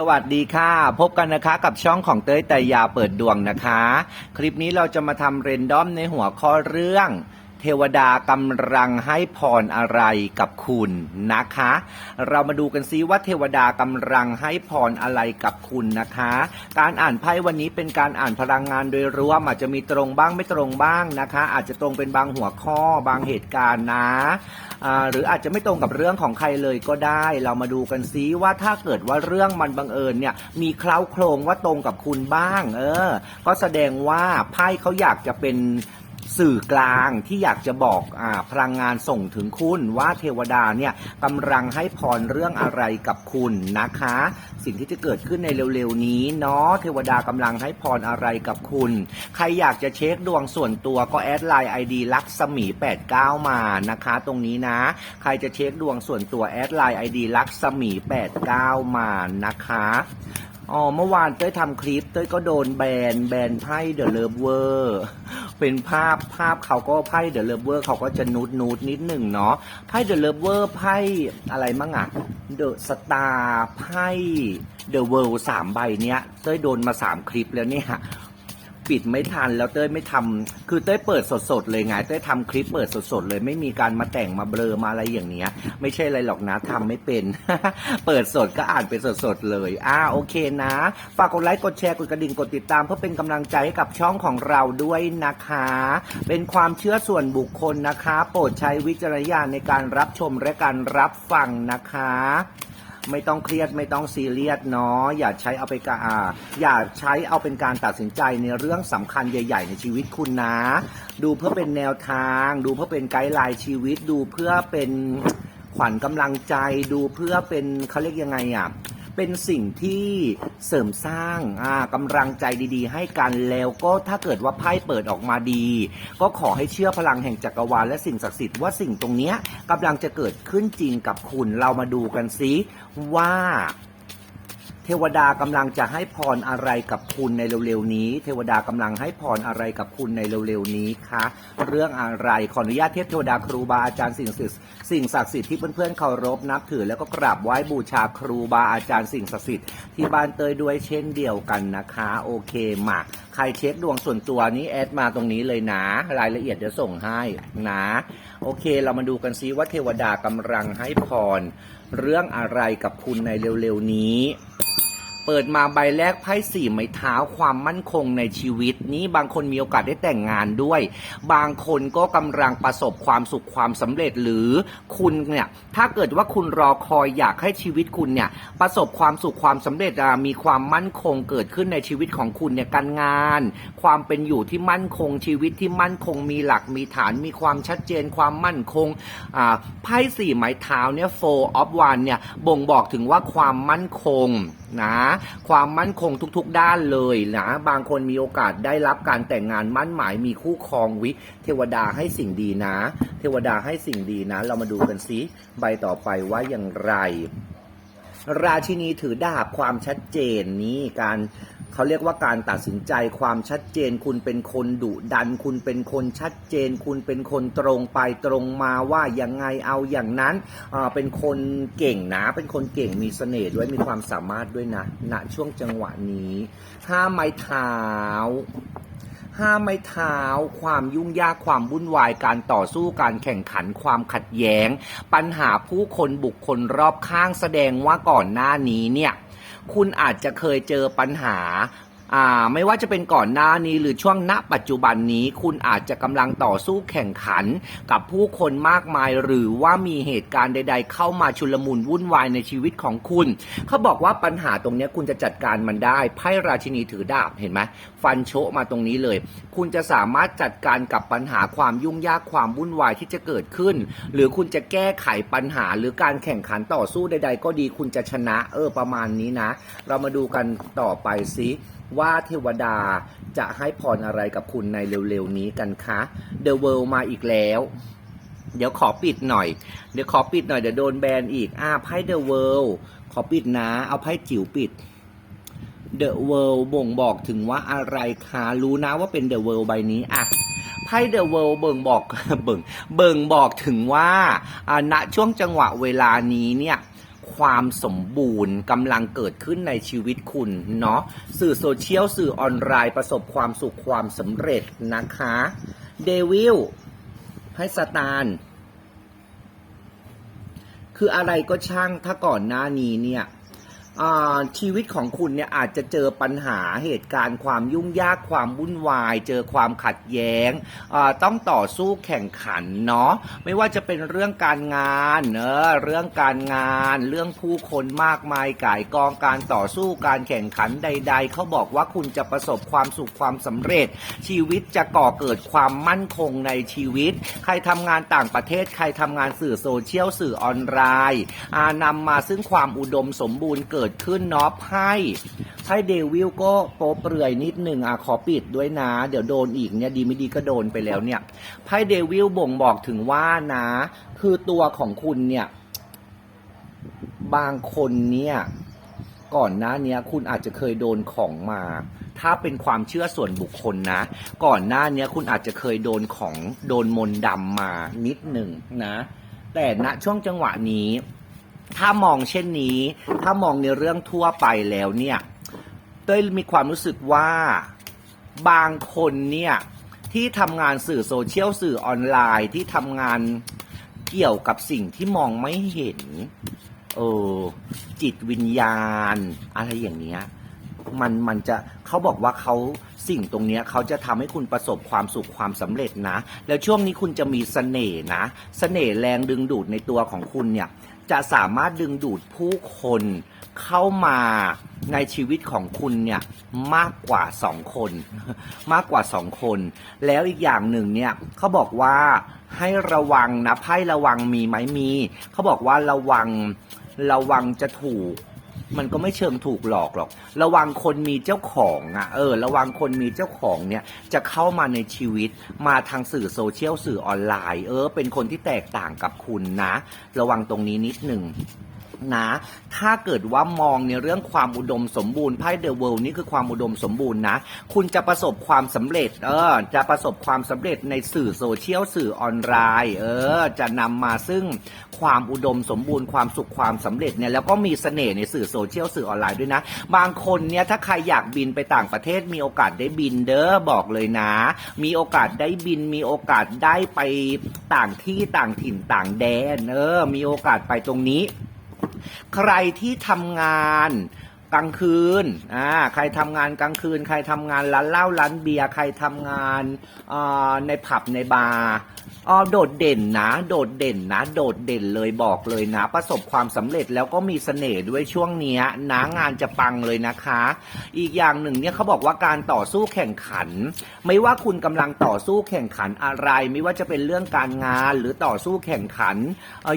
สวัสดีค่ะ พบกันนะคะกับช่องของเต้ยแต่ยาเปิดดวงนะคะ คลิปนี้เราจะมาทำเรนดอมในหัวข้อเรื่อง เทวดากำลังให้พรอะไรกับคุณนะคะ เรามาดูกันซิว่าเทวดากำลังให้พรอะไรกับคุณนะคะ การอ่านไพ่วันนี้เป็นการอ่านพลังงานโดยรวมอาจจะมีตรงบ้างไม่ตรงบ้างนะคะ อาจจะตรงเป็นบางหัวข้อบางเหตุการณ์นะหรืออาจจะไม่ตรงกับเรื่องของใครเลยก็ได้ เรามาดูกันซิว่าถ้าเกิดว่าเรื่องมันบังเอิญเนี่ยมีเคล้าโครงว่าตรงกับคุณบ้าง เออ ก็แสดงว่าไพ่เขาอยากจะเป็น สื่อกลางที่อยากจะบอกอพลังงานส่งถึงคุณว่าเทวดาเนี่ยกำลังให้พรเรื่องอะไรกับคุณนะคะ สิ่งที่จะเกิดขึ้นในเร็วๆนี้เนาะเทวดากำลังให้พรอะไรกับคุณ ใครอยากจะเช็คดวงส่วนตัวก็แอดไลน์ ID ลักษมี 89 มานะคะ ตรงนี้นะ ใครจะเช็คดวงส่วนตัวแอดไลน์ ID ลักษมี 89 มานะคะ อ๋อเมื่อวานเต้ยทำคลิป เต้ยก็โดนแบนแบนไพ่เดอะเลิฟเวอร์เป็นภาพภาพเขาก็ไพ่เดอะเลิฟเวอร์เขาก็จะนูดนูดนิดหนึ่งเนาะไพ่เดอะเลิฟเวอร์ไพ่อะไรมั่งอะเดอะสตาร์ไพ่เดอะเวิลด์สามใบเนี้ยเต้ยโดนมาสามคลิปแล้วเนี่ย ปิดไม่ทันแล้วเต้ยไม่ทำคือเต้ยเปิดสดๆเลยไงเต้ยทำคลิปเปิดสดๆเลยไม่มีการมาแต่งมาเบลอมาอะไรอย่างเนี้ย ไม่ใช่อะไรหรอกนะทำไม่เป็น เปิดสดก็อ่านเป็นสดๆเลย อ่าโอเคนะ ฝากกดไลค์กดแชร์กดกระดิ่งกดติดตาม เพื่อเป็นกำลังใจให้กับช่องของเราด้วยนะคะ เป็นความเชื่อส่วนบุคคลนะคะ โปรดใช้วิจารณญาณในการรับชมและการรับฟังนะคะ ไม่ต้องเครียดไม่ต้องซีเรียสเนาะอย่าใช้เอาไปกาอาอย่าใช้เอาเป็นการตัดสินใจในเรื่องสำคัญใหญ่ ๆ ในชีวิตคุณนะ ดูเพื่อเป็นแนวทาง ดูเพื่อเป็นไกด์ไลน์ชีวิต ดูเพื่อเป็นขวัญกำลังใจ ดูเพื่อเป็นเขาเรียกยังไงอะ เป็นสิ่งที่เสริมสร้างกำลังใจดีๆ ให้กันแล้วก็ถ้าเกิดว่าไพ่เปิดออกมาดี ก็ขอให้เชื่อพลังแห่งจักรวาลและสิ่งศักดิ์สิทธิ์ว่าสิ่งตรงนี้กำลังจะเกิดขึ้นจริงกับคุณเรามาดูกันซิว่า เทวดากำลังจะให้พรอะไรกับคุณในเร็วๆนี้ เทวดากำลังให้พรอะไรกับคุณในเร็วๆนี้คะเรื่องอะไรขออนุญาตเทพเทวดาครูบาอาจารย์สิ่งศักดิ์สิทธิ์สิ่งศักดิ์สิทธิ์ที่เพื่อนๆเคารพนับถือแล้วก็กราบไหว้บูชาครูบาอาจารย์สิ่งศักดิ์สิทธิ์ที่บ้านเตยด้วยเช่นเดียวกันนะคะโอเคมาใครเช็คดวงส่วนตัวนี้แอดมาตรงนี้เลยนะรายละเอียดเดี๋ยวส่งให้นะโอเค เรามาดูกันซิว่าเทวดากำลังให้พรเรื่องอะไรกับคุณในเร็วๆนี้ เปิดมาใบแรกไพ่สี่ไม้เท้าความมั่นคงในชีวิตนี้บางคนมีโอกาสได้แต่งงานด้วย บางคนก็กำลังประสบความสุขความสำเร็จหรือคุณเนี่ยถ้าเกิดว่าคุณรอคอยอยากให้ชีวิตคุณเนี่ยประสบความสุขความสำเร็จมีความมั่นคงเกิดขึ้นในชีวิตของคุณเนี่ยการงาน ความเป็นอยู่ที่มั่นคงชีวิตที่มั่นคงมีหลักมีฐานมีความชัดเจนความมั่นคงอ่าไพ่สี่ไม้เท้าเนี่ย four of one เนี่ยบ่งบอกถึงว่าความมั่นคงนะความมั่นคงทุกๆด้านเลยนะบางคนมีโอกาสได้รับการแต่งงานมั่นหมายมีคู่ครองวิเทวดาให้สิ่งดีนะ เทวดาให้สิ่งดีนะ เรามาดูกันซิใบต่อไปว่าอย่างไร ราชินีถือดาบความชัดเจนนี้การ เขาเรียกว่าการตัดสินใจความชัดเจน คุณเป็นคนดุดัน คุณเป็นคนชัดเจน คุณเป็นคนตรงไปตรงมาว่ายังไงเอาอย่างนั้นเป็นคนเก่งนะ เป็นคนเก่งมีเสน่ห์ด้วยมีความสามารถด้วยนะณช่วงจังหวะนี้ห้าไม้เท้าห้ามไม่เท้า ความยุ่งยากความวุ่นวายการต่อสู้การแข่งขันความขัดแย้ง ปัญหาผู้คนบุคคลรอบข้างแสดงว่าก่อนหน้านี้เนี่ย คุณอาจจะเคยเจอปัญหา อ่าไม่ว่าจะเป็นก่อนหน้านี้หรือช่วงณปัจจุบันนี้ คุณอาจจะกำลังต่อสู้แข่งขัน กับผู้คนมากมาย หรือว่ามีเหตุการณ์ใด ๆ เข้ามาชุลมุนวุ่นวายในชีวิตของคุณ เขาบอกว่าปัญหาตรงนี้คุณจะจัดการมันได้ไพ่ราชินีถือดาบเห็นไหมฟันโชะมาตรงนี้เลย คุณจะสามารถจัดการกับปัญหาความยุ่งยากความวุ่นวายที่จะเกิดขึ้น หรือคุณจะแก้ไขปัญหาหรือการแข่งขันต่อสู้ใด ๆ ก็ดีคุณจะชนะเออประมาณนี้นะ เรามาดูกันต่อไปซิ ว่าเทวดาจะให้พรอะไรกับคุณในเร็วๆนี้กันคะ The World มาอีกแล้ว เดี๋ยวขอปิดหน่อย เดี๋ยวขอปิดหน่อย เดี๋ยวโดนแบนอีกอ่าไพ่ The World ขอปิดนะ เอาไพ่จิ๋วปิด The World บ่งบอกถึงว่าอะไรคะ รู้นะว่าเป็น The World ใบนี้อะไพ่ The World เบิ่งบอกเบิ่งเบิ่งบอกถึงว่าอ่าณช่วงจังหวะเวลานี้เนี่ย ความสมบูรณ์กำลังเกิดขึ้นในชีวิตคุณเนาะสื่อโซเชียลสื่อออนไลน์ประสบความสุขความสำเร็จนะคะเดวิลให้สตาร์คืออะไรก็ช่างถ้าก่อนหน้านี้เนี่ย ชีวิตของคุณเนี่ยอาจจะเจอปัญหาเหตุการณ์ความยุ่งยากความวุ่นวาย เจอความขัดแย้งต้องต่อสู้แข่งขันเนาะไม่ว่าจะเป็นเรื่องการงานเนอะเรื่องการงาน เรื่องผู้คนมากมายก่ายกองการต่อสู้การแข่งขันใด ๆเขาบอกว่าคุณจะประสบความสุขความสำเร็จ ชีวิตจะก่อเกิดความมั่นคงในชีวิต ใครทำงานต่างประเทศใครทำงานสื่อโซเชียลสื่อออนไลน์อ่านำมาซึ่งความอุดมสมบูรณ์เกิดดขึ้นเนาะไพ่ไพ่เดวิลก็โป๊เปลือยนิดหนึ่งอะขอปิดด้วยนะ เดี๋ยวโดนอีกเนี่ยดีไม่ดีก็โดนไปแล้วเนี่ยไพ่เดวิลบ่งบอกถึงว่านะ คือตัวของคุณเนี่ย บางคนเนี่ยก่อนหน้านี้คุณอาจจะเคยโดนของมา ถ้าเป็นความเชื่อส่วนบุคคลนะ ก่อนหน้านี้คุณอาจจะเคยโดนของโดนมนดำมานิดหนึ่งนะ แต่ณช่วงจังหวะนี้ ถ้ามองเช่นนี้ ถ้ามองในเรื่องทั่วไปแล้วเนี่ยเต้ยมีความรู้สึกว่าบางคนเนี่ยที่ทำงานสื่อโซเชียลสื่อออนไลน์ที่ทำงานเกี่ยวกับสิ่งที่มองไม่เห็นเออจิตวิญญาณ อะไรอย่างเนี้ยมันมันจะเขาบอกว่าเขาสิ่งตรงเนี้ยเขาจะทำให้คุณประสบความสุขความสำเร็จนะ แล้วช่วงนี้คุณจะมีเสน่ห์นะเสน่ห์แรงดึงดูดในตัวของคุณเนี่ย จะสามารถดึงดูดผู้คนเข้ามาในชีวิตของคุณเนี่ยมากกว่าสองคน มากกว่าสองคน แล้วอีกอย่างหนึ่งเนี่ยเขาบอกว่าให้ระวังนะไพ่ระวังมีไหมมีเขาบอกว่าระวังระวังจะถูก มันก็ไม่เชิงถูกหลอกหรอก ระวังคนมีเจ้าของอะเออ ระวังคนมีเจ้าของเนี่ยจะเข้ามาในชีวิต มาทางสื่อโซเชียลสื่อออนไลน์ เออ เป็นคนที่แตกต่างกับคุณนะ ระวังตรงนี้นิดหนึ่ง นะ ถ้าเกิดว่ามองในเรื่องความอุดมสมบูรณ์ไพ่เดอะเวิลด์นี่คือความอุดมสมบูรณ์นะ คุณจะประสบความสำเร็จ เออ จะประสบความสำเร็จในสื่อโซเชียลสื่อออนไลน์ เออ จะนำมาซึ่งความอุดมสมบูรณ์ความสุขความสำเร็จเนี่ยแล้วก็มีเสน่ห์ในสื่อโซเชียลสื่อออนไลน์ด้วยนะ บางคนเนี่ยถ้าใครอยากบินไปต่างประเทศมีโอกาสได้บินเด้อบอกเลยนะ มีโอกาสได้บินมีโอกาสได้ไปต่างที่ต่างถิ่นต่างแดนเออมีโอกาสไปตรงนี้ ใครที่ทำงานกลางคืน อ่า ใครทำงานกลางคืน ใครทำงานร้านเหล้าร้านเบียร์ ใครทำงานอ่าในผับในบาร์ อ๋อโดดเด่นนะ โดดเด่นนะ โดดเด่นเลยบอกเลยนะ ประสบความสำเร็จแล้วก็มีเสน่ห์ด้วยช่วงเนี้ยนะงานจะปังเลยนะคะ อีกอย่างหนึ่งเนี่ยเขาบอกว่าการต่อสู้แข่งขัน ไม่ว่าคุณกำลังต่อสู้แข่งขันอะไร ไม่ว่าจะเป็นเรื่องการงานหรือต่อสู้แข่งขัน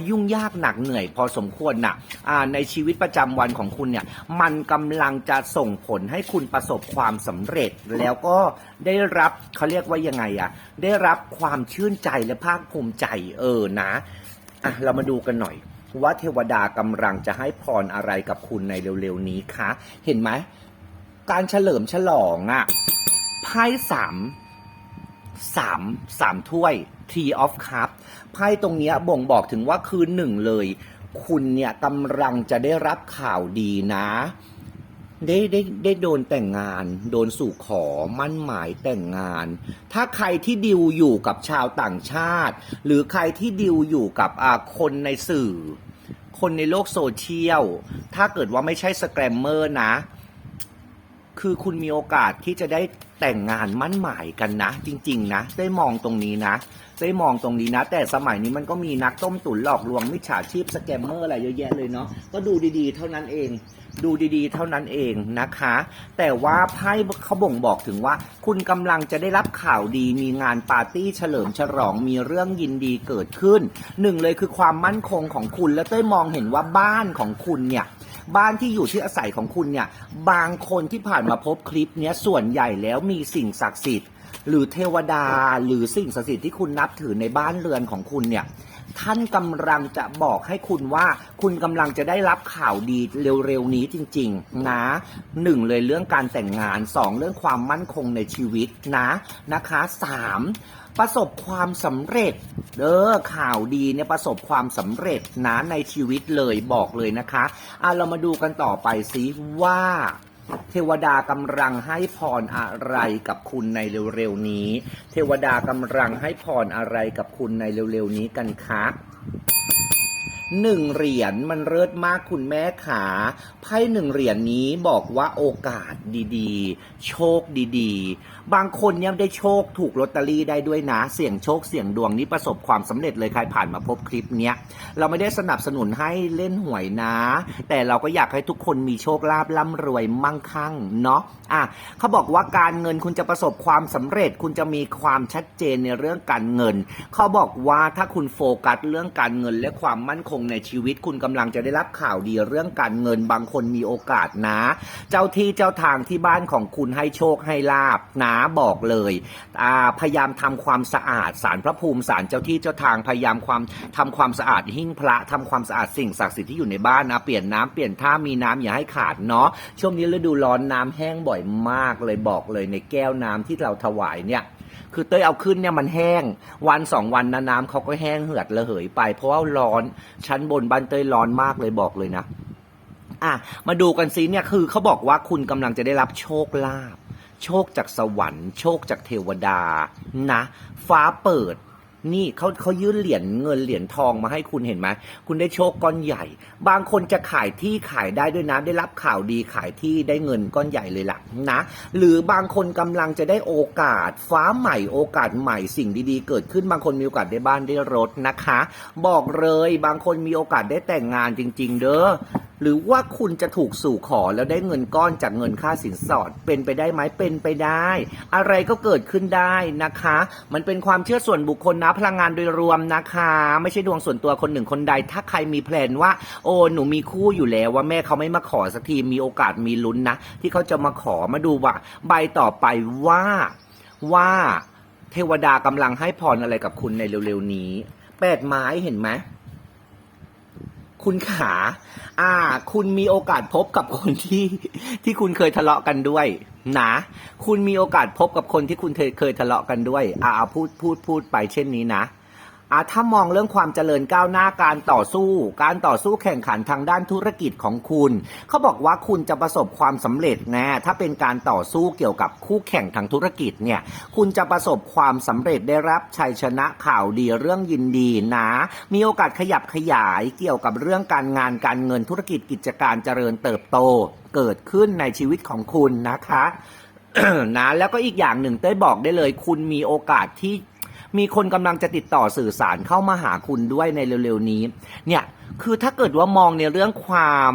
ยุ่งยากหนักเหนื่อย พอสมควรนะอ่าในชีวิตประจำวันของคุณเนี่ยมันกำลังจะส่งผลให้คุณประสบความสำเร็จแล้วก็ได้รับเขาเรียกว่ายังไงอะได้รับความชื่นใจและภาคภูมิใจเออนะอะเรามาดูกันหน่อยว่าเทวดากำลังจะให้พรอะไรกับคุณในเร็วๆนี้คะเห็นไหมการเฉลิมฉลองอะไพ่สามสามสามถ้วย Tea of Cup ไพ่ตรงนี้บ่งบอกถึงว่าคือหนึ่งเลย คุณเนี่ยกำลังจะได้รับข่าวดีนะ ได้ได้ได้โดนแต่งงาน โดนสู่ขอมั่นหมายแต่งงาน ถ้าใครที่ดิวอยู่กับชาวต่างชาติ หรือใครที่ดิวอยู่กับอ่าคนในสื่อ คนในโลกโซเชียล ถ้าเกิดว่าไม่ใช่สแกรมเมอร์นะ คือคุณมีโอกาสที่จะได้แต่งงานมั่นหมายกันนะ จริง ๆ นะ ได้มองตรงนี้นะ ได้มองตรงนี้นะ แต่สมัยนี้มันก็มีนักต้มตุ๋นหลอกลวงมิจฉาชีพสแกมเมอร์อะไรเยอะแยะเลยเนาะก็ดูดีๆ เท่านั้นเอง ดูดีๆ เท่านั้นเองนะคะ แต่ว่าไพ่เขาบ่งบอกถึงว่า คุณกำลังจะได้รับข่าวดีมีงานปาร์ตี้เฉลิมฉลองมีเรื่องยินดีเกิดขึ้นหนึ่งเลยคือความมั่นคงของคุณและเต้ยมองเห็นว่าบ้านของคุณเนี่ยบ้านที่อยู่ที่อาศัยของคุณเนี่ย บางคนที่ผ่านมาพบคลิปเนี้ยส่วนใหญ่แล้วมีสิ่งศักดิ์สิทธิ์ หรือเทวดาหรือสิ่งศักดิ์สิทธิ์ที่คุณนับถือในบ้านเรือนของคุณเนี่ย ท่านกำลังจะบอกให้คุณว่า คุณกำลังจะได้รับข่าวดีเร็วๆนี้จริง ๆ นะหนึ่งเลยเรื่องการแต่งงานสองเรื่องความมั่นคงในชีวิตนะนะคะสามประสบความสำเร็จเออข่าวดีเนี่ยประสบความสำเร็จนะในชีวิตเลยบอกเลยนะคะอะเรามาดูกันต่อไปสิว่า เทวดากำลังให้พรอะไรกับคุณในเร็วๆนี้ เทวดากำลังให้พรอะไรกับคุณในเร็วๆนี้กันคะหนึ่งเหรียญมันเลิศมากคุณแม่ขาไพ่หนึ่งเหรียญนี้บอกว่าโอกาสดีๆ โชคดีๆ บางคนยังได้โชคถูกลอตเตอรี่ได้ด้วยนะ เสี่ยงโชคเสี่ยงดวงนี้ประสบความสำเร็จเลยใครผ่านมาพบคลิปเนี้ยเราไม่ได้สนับสนุนให้เล่นหวยนะ แต่เราก็อยากให้ทุกคนมีโชคลาภร่ำรวยมั่งคั่งเนาะอะเขาบอกว่าการเงินคุณจะประสบความสำเร็จ คุณจะมีความชัดเจนในเรื่องการเงิน เขาบอกว่าถ้าคุณโฟกัสเรื่องการเงินและความมั่นคงในชีวิต คุณกำลังจะได้รับข่าวดีเรื่องการเงินบางคนมีโอกาสนะ เจ้าที่เจ้าทางที่บ้านของคุณให้โชคให้ลาบนะบอกเลยพยายามทำความสะอาดสารพระภูมิสารเจ้าที่เจ้าทางพยายามความทำความสะอาดหิ้งพระทำความสะอาดสิ่งศักดิ์สิทธิ์ที่อยู่ในบ้านนะเปลี่ยนน้ำเปลี่ยนท่ามีน้ำอย่าให้ขาดเนาะช่วงนี้ฤดูร้อนน้ำแห้งบ่อยมากเลยบอกเลยในแก้วน้ำที่เราถวายเนี่ยคือเต้ยเอาขึ้นเนี่ยมันแห้ง วันสองวันนะน้ำเขาก็แห้งเหือดระเหยไป เพราะว่าร้อนชั้นบนบ้านเต้ยร้อนมากเลยบอกเลยนะอะมาดูกันซิเนี่ยคือเขาบอกว่าคุณกำลังจะได้รับโชคลาภ โชคจากสวรรค์ โชคจากเทวดานะ ฟ้าเปิด นี่เขาเขายื่นเหรียญเงินเหรียญทองมาให้คุณเห็นไหมคุณได้โชคก้อนใหญ่ บางคนจะขายที่ขายได้ด้วยนะได้รับข่าวดีขายที่ได้เงินก้อนใหญ่เลยล่ะนะ หรือบางคนกำลังจะได้โอกาส ฟ้าใหม่โอกาสใหม่สิ่งดีๆ เกิดขึ้นบางคนมีโอกาสได้บ้านได้รถนะคะ บอกเลยบางคนมีโอกาสได้แต่งงานจริง ๆ เด้อ หรือว่าคุณจะถูกสู่ขอแล้วได้เงินก้อนจากเงินค่าสินสอด เป็นไปได้ไหมเป็นไปได้ อะไรก็เกิดขึ้นได้นะคะ มันเป็นความเชื่อส่วนบุคคลนะพลังงานโดยรวมนะคะ ไม่ใช่ดวงส่วนตัวคนหนึ่งคนใด ถ้าใครมีแพลนว่า โอ้หนูมีคู่อยู่แล้วว่าแม่เขาไม่มาขอสักทีมีโอกาสมีลุ้นนะ ที่เขาจะมาขอมาดูว่า ใบต่อไปว่าว่าเทวดากำลังให้พรอะไรกับคุณในเร็วๆนี้แปดไม้เห็นไหม คุณขา อ่า คุณมีโอกาสพบกับคนที่ที่คุณเคยทะเลาะกันด้วยนะคุณมีโอกาสพบกับคนที่คุณเคยเคยทะเลาะกันด้วยอ่าอ่าพูดพูดพูดไปเช่นนี้นะ อ่าถ้ามองเรื่องความเจริญก้าวหน้าการต่อสู้ การต่อสู้แข่งขันทางด้านธุรกิจของคุณ เขาบอกว่าคุณจะประสบความสำเร็จนะถ้าเป็นการต่อสู้เกี่ยวกับคู่แข่งทางธุรกิจเนี่ยคุณจะประสบความสำเร็จได้รับชัยชนะข่าวดีเรื่องยินดีนะ มีโอกาสขยับขยายเกี่ยวกับเรื่องการงานการเงินธุรกิจกิจการเจริญเติบโต เกิดขึ้นในชีวิตของคุณนะคะนะแล้วก็อีกอย่างหนึ่งเต้ยบอกได้เลย คุณมีโอกาสที่ มีคนกำลังจะติดต่อสื่อสารเข้ามาหาคุณด้วยในเร็วๆนี้ เนี่ยคือถ้าเกิดว่ามองในเรื่องความ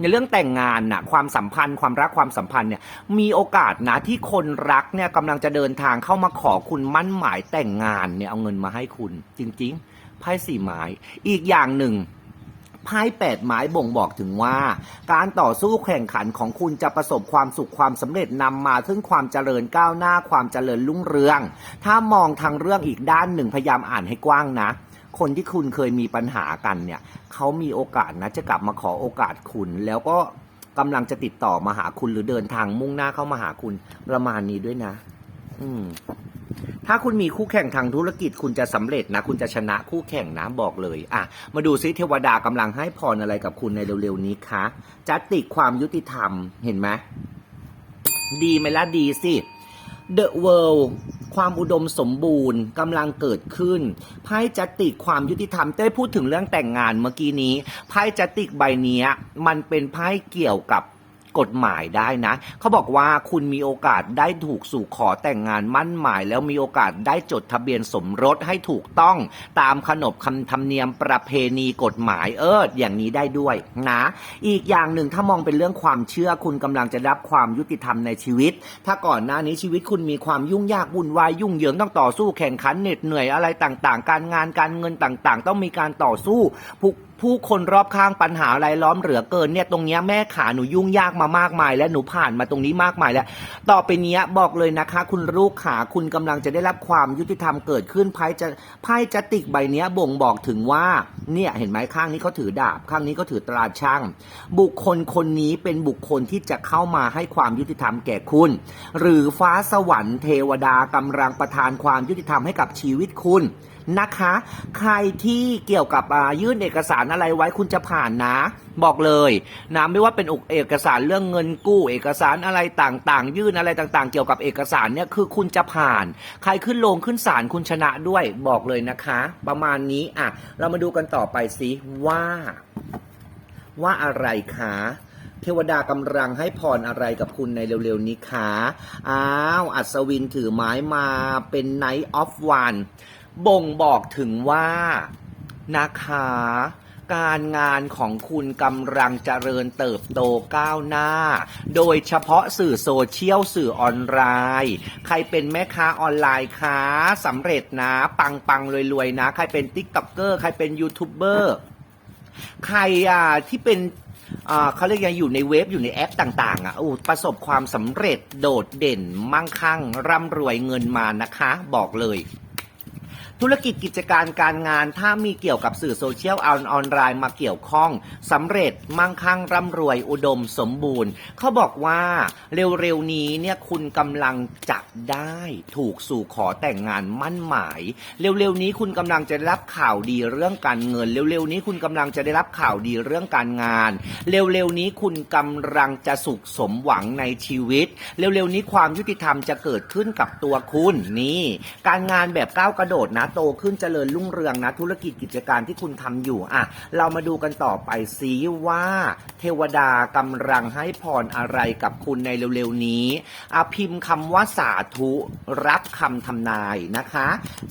ในเรื่องแต่งงานน่ะความสัมพันธ์ความรักความสัมพันธ์เนี่ยมีโอกาสนะที่คนรักเนี่ยกำลังจะเดินทางเข้ามาขอคุณมั่นหมายแต่งงานเนี่ยเอาเงินมาให้คุณจริง ๆไพ่สี่หมายอีกอย่างหนึ่ง ไพ่แปดไม้บ่งบอกถึงว่า การต่อสู้แข่งขันของคุณจะประสบความสุขความสำเร็จนำมาซึ่งความเจริญก้าวหน้าความเจริญรุ่งเรือง ถ้ามองทางเรื่องอีกด้านหนึ่งพยายามอ่านให้กว้างนะ คนที่คุณเคยมีปัญหากันเนี่ยเขามีโอกาสนะจะกลับมาขอโอกาสคุณแล้วก็กำลังจะติดต่อมาหาคุณหรือเดินทางมุ่งหน้าเข้ามาหาคุณประมาณนี้ด้วยนะ อืม ถ้าคุณมีคู่แข่งทางธุรกิจคุณจะสำเร็จนะ คุณจะชนะคู่แข่งนะบอกเลยอะมาดูซิเทวดากำลังให้พรอะไรกับคุณในเร็วๆนี้คะจัตติความยุติธรรมเห็นไหมดีไหมล่ะดีสิ The World ความอุดมสมบูรณ์กำลังเกิดขึ้นไพ่จัตติความยุติธรรมเต้พูดถึงเรื่องแต่งงานเมื่อกี้นี้ไพ่จัตติใบนี้มันเป็นไพ่เกี่ยวกับ กฎหมายได้นะ เขาบอกว่าคุณมีโอกาสได้ถูกสู่ขอแต่งงานมั่นหมาย แล้วมีโอกาสได้จดทะเบียนสมรสให้ถูกต้องตามขนบคำธรรมเนียมประเพณีกฎหมายเอออย่างนี้ได้ด้วยนะ อีกอย่างหนึ่งถ้ามองเป็นเรื่องความเชื่อคุณกำลังจะรับความยุติธรรมในชีวิต ถ้าก่อนหน้านี้ชีวิตคุณมีความยุ่งยากวุ่นวายยุ่งเหยิงต้องต่อสู้แข่งขันเหน็ดเหนื่อยอะไรต่างๆ การงานการเงินต่างๆ ต้องมีการต่อสู้ผูก ผู้คนรอบข้างปัญหาอะไรล้อมเหลือเกินเนี่ยตรงเนี้ยแม่ขาหนูยุ่งยากมามากมาย และหนูผ่านมาตรงนี้มากมายแล้ว ต่อไปเนี้ยบอกเลยนะคะ คุณลูกขาคุณกำลังจะได้รับความยุติธรรมเกิดขึ้นไพ่จะไพ่จะติกใบเนี้ยบ่งบอกถึงว่าเนี่ยเห็นไหมข้างนี้เขาถือดาบ ข้างนี้เขาถือตราช่าง บุคคลคนนี้เป็นบุคคลที่จะเข้ามาให้ความยุติธรรมแก่คุณ หรือฟ้าสวรรค์เทวดากำลังประทานความยุติธรรมให้กับชีวิตคุณ นะคะ ใครที่เกี่ยวกับยื่นเอกสารอะไรไว้คุณจะผ่านนะ บอกเลยนะไม่ว่าเป็นเอกสารเรื่องเงินกู้ เอกสารอะไรต่างๆ ยื่นอะไรต่างๆ เกี่ยวกับเอกสารเนี่ยคือคุณจะผ่าน ใครขึ้นลงขึ้นศาลคุณชนะด้วยบอกเลยนะคะ ประมาณนี้อะเรามาดูกันต่อไปสิว่า ว่าอะไรคะเทวดากำลังให้พรอะไรกับคุณในเร็วๆนี้คะอ้าว อัศวินถือไม้มาเป็น Night of One บ่งบอกถึงว่านะคะ การงานของคุณกำลังเจริญเติบโตก้าวหน้า โดยเฉพาะสื่อโซเชียลสื่อออนไลน์ ใครเป็นแม่ค้าออนไลน์คะสำเร็จนะ ปังปังๆรวยๆนะ ใครเป็นติ๊กต็อกเกอร์ใครเป็นยูทูบเบอร์ใครอะที่เป็นอ่าเขาเรียกยังอยู่ในเว็บอยู่ในแอปต่างๆอะโอ้ประสบความสำเร็จโดดเด่นมั่งคั่งร่ำรวยเงินมานะคะ บอกเลย ธุรกิจกิจการการงาน ถ้ามีเกี่ยวกับสื่อโซเชียลออนไลน์มาเกี่ยวข้องสำเร็จมั่งคั่งร่ำรวยอุดมสมบูรณ์ เขาบอกว่าเร็วๆนี้เนี่ยคุณกำลังจะได้ถูกสู่ขอแต่งงานมั่นหมาย เร็วๆนี้คุณกำลังจะได้รับข่าวดีเรื่องการเงิน เร็วๆนี้คุณกำลังจะได้รับข่าวดีเรื่องการงาน เร็วๆนี้คุณกำลังจะสุขสมหวังในชีวิต เร็วๆนี้ความยุติธรรมจะเกิดขึ้นกับตัวคุณนี่ การงานแบบก้าวกระโดดนะโตขึ้นเจริญรุ่งเรืองนะ ธุรกิจกิจการที่คุณทำอยู่อะเรามาดูกันต่อไปซิว่า เทวดากำลังให้พรอะไรกับคุณในเร็วๆนี้อะพิมพ์คำว่าสาธุรับคำทำนายนะคะ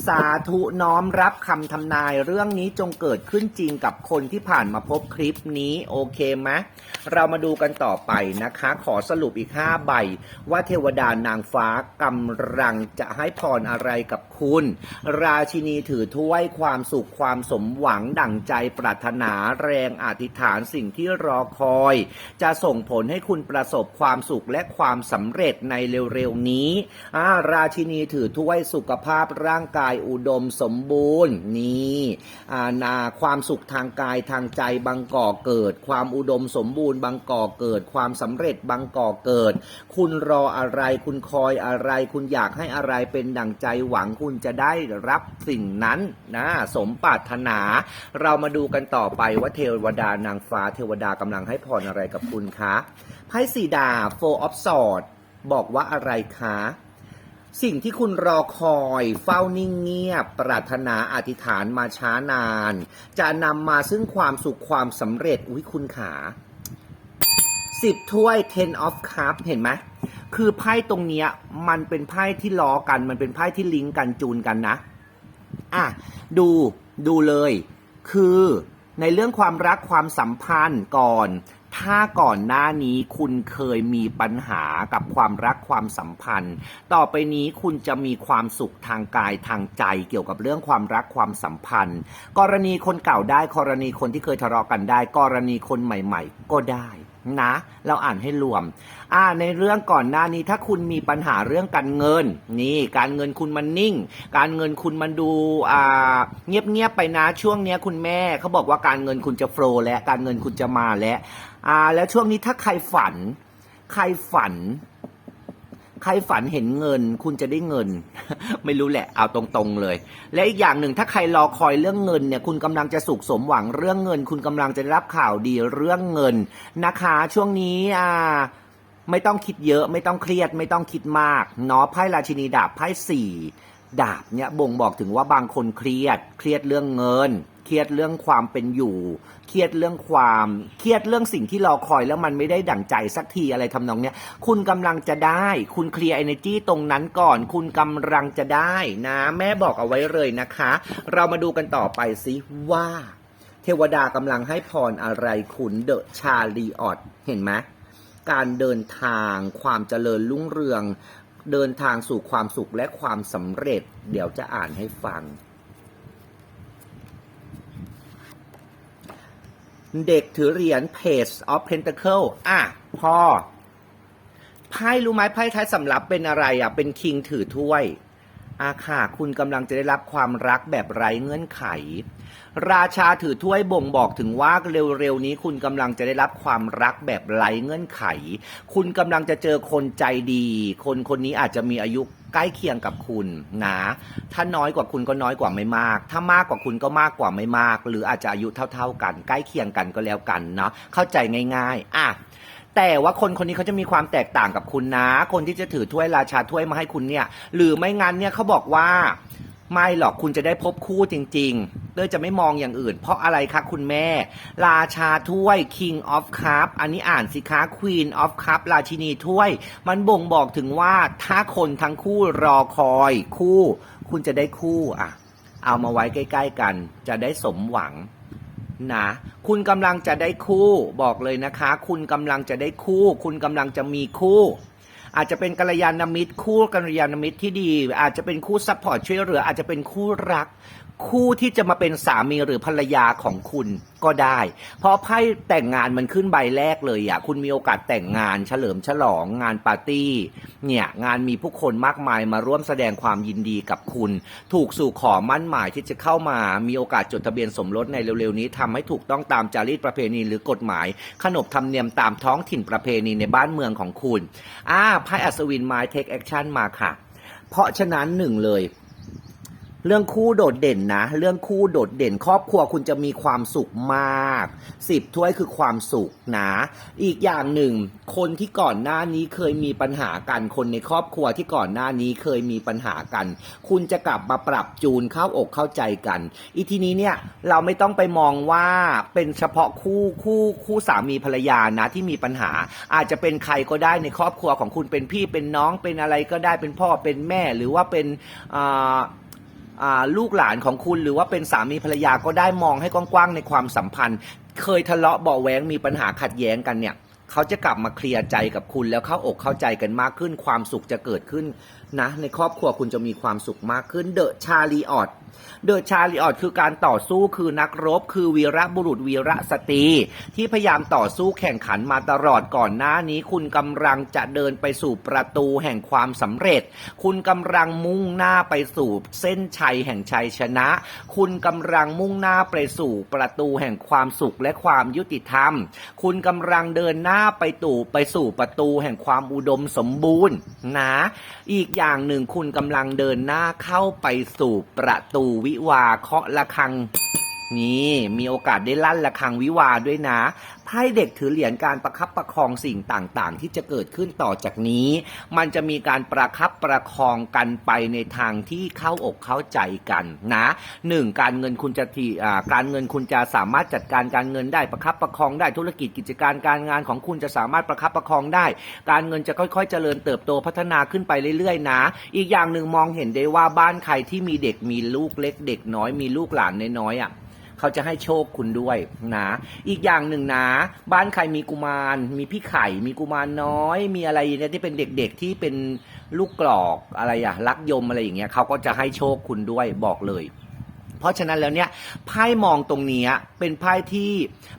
สาธุน้อมรับคำทำนายเรื่องนี้จงเกิดขึ้นจริงกับคนที่ผ่านมาพบคลิปนี้ โอเคไหมเรามาดูกันต่อไปนะคะ ขอสรุปอีก 5 ใบ ว่าเทวดานางฟ้ากำลังจะให้พรอะไรกับคุณ ราชินีถือถ้วยความสุขความสมหวังดั่งใจปรารถนาแรงอธิษฐานสิ่งที่รอคอย จะส่งผลให้คุณประสบความสุขและความสำเร็จในเร็วๆนี้อาราชินีถือถ้วยสุขภาพร่างกายอุดมสมบูรณ์นี่อานาความสุขทางกายทางใจบังก่อเกิด ความอุดมสมบูรณ์บังก่อเกิด ความสำเร็จบังก่อเกิด คุณรออะไรคุณคอยอะไร คุณอยากให้อะไรเป็นดั่งใจหวังคุณจะได้รับสิ่งนั้นนะสมปรารถนา เรามาดูกันต่อไปว่าเทวดานางฟ้าเทวดากำลังให้พรอะไรกับคุณคะไพ่สีดา four of swords บอกว่าอะไรคะสิ่งที่คุณรอคอยเฝ้านิ่งเงียบ ปรารถนาอธิษฐานมาช้านาน จะนำมาซึ่งความสุขความสำเร็จอุ้ยคุณขาสิบถ้วย ten of cup เห็นไหมคือไพ่ตรงเนี้ยมันเป็นไพ่ที่ล้อกัน มันเป็นไพ่ที่ลิงก์กันจูนกันนะ อะดูดูเลย คือในเรื่องความรักความสัมพันธ์ก่อน ถ้าก่อนหน้านี้คุณเคยมีปัญหากับความรักความสัมพันธ์ ต่อไปนี้คุณจะมีความสุขทางกายทางใจเกี่ยวกับเรื่องความรักความสัมพันธ์ กรณีคนเก่าได้ กรณีคนที่เคยทะเลาะกันได้ กรณีคนใหม่ ๆ ก็ได้ นะ เราอ่านให้รวม อ่าในเรื่องก่อนหน้านี้ถ้าคุณมีปัญหาเรื่องการเงิน นี่ การเงินคุณมันนิ่ง การเงินคุณมันดูอ่าเงียบๆไปนะช่วงเนี้ยคุณแม่เขาบอกว่าการเงินคุณจะโฟลว์และการเงินคุณจะมาแล้วอ่าแล้วช่วงนี้ถ้าใครฝัน ใครฝัน ใครฝันเห็นเงิน คุณจะได้เงิน ไม่รู้แหละ เอาตรงๆเลย และอีกอย่างหนึ่งถ้าใครรอคอยเรื่องเงินเนี่ย คุณกำลังจะสุขสมหวังเรื่องเงิน คุณกำลังจะได้รับข่าวดีเรื่องเงินนะคะ ช่วงนี้อ่าไม่ต้องคิดเยอะไม่ต้องเครียดไม่ต้องคิดมากเนาะไพ่ราชินีดาบไพ่สี่ดาบเนี่ยบ่งบอกถึงว่าบางคนเครียดเครียดเรื่องเงิน เครียดเรื่องความเป็นอยู่ เครียดเรื่องความเครียดเรื่องสิ่งที่รอคอยแล้วมันไม่ได้ดั่งใจสักทีอะไรทำนองเนี้ยคุณกำลังจะได้ คุณเคลียร์ energy ตรงนั้นก่อน คุณกำลังจะได้นะ แม่บอกเอาไว้เลยนะคะ เรามาดูกันต่อไปสิว่า เทวดากำลังให้พรอะไรคุณเดอะชาลีออดเห็นไหมการเดินทางความเจริญรุ่งเรือง เดินทางสู่ความสุขและความสำเร็จ เดี๋ยวจะอ่านให้ฟัง เด็กถือเหรียญ Page of Pentacle อะพ่อไพ่รู้ไหมไพ่ท้ายสำรับเป็นอะไรอะ เป็นคิงถือถ้วยอาค่ะ คุณกำลังจะได้รับความรักแบบไร้เงื่อนไข ราชาถือถ้วยบ่งบอกถึงว่าเร็วๆนี้ คุณกำลังจะได้รับความรักแบบไร้เงื่อนไข คุณกำลังจะเจอคนใจดี คนคนนี้อาจจะมีอายุ ใกล้เคียงกับคุณนะถ้าน้อยกว่าคุณก็น้อยกว่าไม่มาก ถ้ามากกว่าคุณก็มากกว่าไม่มาก หรืออาจจะอายุเท่า ๆกัน ใกล้เคียงกันก็แล้วกันเนาะเข้าใจง่าย ๆ อะแต่ว่าคนคนนี้เขาจะมีความแตกต่างกับคุณนะ คนที่จะถือถ้วยราชาถ้วยมาให้คุณเนี่ย หรือไม่งั้นเนี่ยเขาบอกว่า ไม่หรอกคุณจะได้พบคู่จริงๆเต้ยจะไม่มองอย่างอื่น เพราะอะไรคะคุณแม่ ราชาถ้วย King of Cup อันนี้อ่านสิคะ Queen of Cup ราชินีถ้วย มันบ่งบอกถึงว่าถ้าคนทั้งคู่รอคอยคู่ คุณจะได้คู่อะ เอามาไว้ใกล้ ๆ กัน จะได้สมหวังนะคุณกำลังจะได้คู่ บอกเลยนะคะ คุณกำลังจะได้คู่ คุณกำลังจะมีคู่ อาจจะเป็นกัลยาณมิตร คู่กัลยาณมิตรที่ดี อาจจะเป็นคู่ซัพพอร์ตช่วยเหลือ อาจจะเป็นคู่รัก คู่ที่จะมาเป็นสามีหรือภรรยาของคุณก็ได้ เพราะไพ่แต่งงานมันขึ้นใบแรกเลยอะคุณมีโอกาสแต่งงานเฉลิมฉลองงานปาร์ตี้ เนี่ยงานมีผู้คนมากมายมาร่วมแสดงความยินดีกับคุณ ถูกสู่ขอมั่นหมายที่จะเข้ามา มีโอกาสจดทะเบียนสมรสในเร็วๆนี้ทำให้ถูกต้องตามจารีตประเพณีหรือกฎหมาย ขนบธรรมเนียมตามท้องถิ่นประเพณีในบ้านเมืองของคุณอ่าไพ่อัศวินไม้เทคแอคชั่นมาค่ะ เพราะฉะนั้นหนึ่งเลย เรื่องคู่โดดเด่นนะ เรื่องคู่โดดเด่น ครอบครัวคุณจะมีความสุขมากสิบถ้วยคือความสุขนะ อีกอย่างหนึ่ง คนที่ก่อนหน้านี้เคยมีปัญหากัน คนในครอบครัวที่ก่อนหน้านี้เคยมีปัญหากัน คุณจะกลับมาปรับจูนเข้าอกเข้าใจกัน อีทีนี้เนี่ยเราไม่ต้องไปมองว่าเป็นเฉพาะคู่คู่คู่สามีภรรยานะที่มีปัญหา อาจจะเป็นใครก็ได้ในครอบครัวของคุณเป็นพี่เป็นน้องเป็นอะไรก็ได้เป็นพ่อเป็นแม่หรือว่าเป็นอ่า ลูกหลานของคุณหรือว่าเป็นสามีภรรยาก็ได้มองให้กว้างๆในความสัมพันธ์ เคยทะเลาะเบาะแวงมีปัญหาขัดแย้งกันเนี่ยเขาจะกลับมาเคลียร์ใจกับคุณแล้วเข้าอกเข้าใจกันมากขึ้นความสุขจะเกิดขึ้น นะในครอบครัวคุณจะมีความสุขมากขึ้นเดอะชาลีออดเดอะชาลีออดคือการต่อสู้คือนักรบ คือวีรบุรุษวีรสตรี ที่พยายามต่อสู้แข่งขันมาตลอดก่อนหน้านี้ คุณกำลังจะเดินไปสู่ประตูแห่งความสำเร็จ คุณกำลังมุ่งหน้าไปสู่เส้นชัยแห่งชัยชนะ คุณกำลังมุ่งหน้าไปสู่ประตูแห่งความสุขและความยุติธรรม คุณกำลังเดินหน้าไปตู่ไปสู่ประตูแห่งความอุดมสมบูรณ์นะ อีกอย่างางหนึ่งคุณกำลังเดินหน้าเข้าไปสู่ประตูวิวาเคาะระฆัง นี่มีโอกาสได้ลั่นระฆังวิวาด้วยนะไพ่เด็กถือเหรียญการประคับประคองสิ่งต่างๆ ที่จะเกิดขึ้นต่อจากนี้ มันจะมีการประคับประคองกันไปในทางที่เข้าอกเข้าใจกันนะหนึ่งการเงินคุณจะที่อ่าการเงินคุณจะสามารถจัดการการเงินได้ประคับประคองได้ธุรกิจกิจการการงานของคุณจะสามารถประคับประคองได้ การเงินจะค่อยๆ เจริญเติบโตพัฒนาขึ้นไปเรื่อยๆ นะ อีกอย่างหนึ่งมองเห็นได้ว่าบ้านใครที่มีเด็กมีลูกเล็กเด็กน้อยมีลูกหลานน้อยๆอะ เขาจะให้โชคคุณด้วยนะอีกอย่างหนึ่งนะบ้านใครมีกุมาร มีพี่ไข่มีกุมารน้อย มีอะไรเนี่ยที่เป็นเด็กๆที่เป็นลูกกรอกอะไรอะรักยมอะไรอย่างเงี้ยเขาก็จะให้โชคคุณด้วยบอกเลย ราะฉะนั้นแล้วเนี่ยไพ่มองตรงนี้เป็นไพ่ที่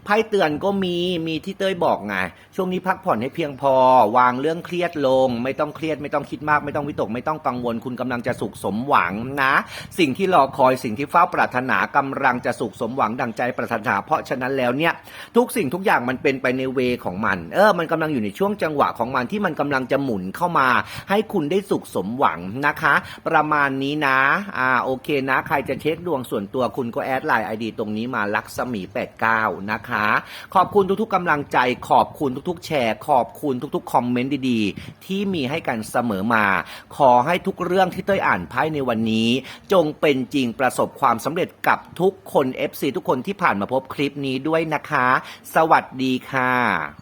ไพ่เตือนก็มีมีที่เต้ยบอกไงช่วงนี้พักผ่อนให้เพียงพอ วางเรื่องเครียดลง ไม่ต้องเครียดไม่ต้องคิดมาก ไม่ต้องวิตก ไม่ต้องกังวล คุณกำลังจะสุขสมหวังนะ สิ่งที่รอคอยสิ่งที่เฝ้าปรารถนากำลังจะสุขสมหวังดังใจปรารถนา เพราะฉะนั้นแล้วเนี่ยทุกสิ่งทุกอย่างมันเป็นไปในเวของมัน เออ มันกำลังอยู่ในช่วงจังหวะของมันที่มันกำลังจะหมุนเข้ามา ให้คุณได้สุขสมหวังนะคะ ประมาณนี้นะอ่าโอเคนะ ใครจะเช็คดวงส่วนตัวคุณก็แอดไลน์ไอดีตรงนี้มาลักษมี89นะคะ ขอบคุณทุกๆกำลังใจขอบคุณทุกๆ แชร์ ขอบคุณทุกๆ คอมเมนต์ดีๆ ที่มีให้กันเสมอมา ขอให้ทุกเรื่องที่เต้ยอ่านไพ่ในวันนี้ จงเป็นจริงประสบความสำเร็จกับทุกคน FC ทุกคนที่ผ่านมาพบคลิปนี้ด้วยนะคะ สวัสดีค่ะ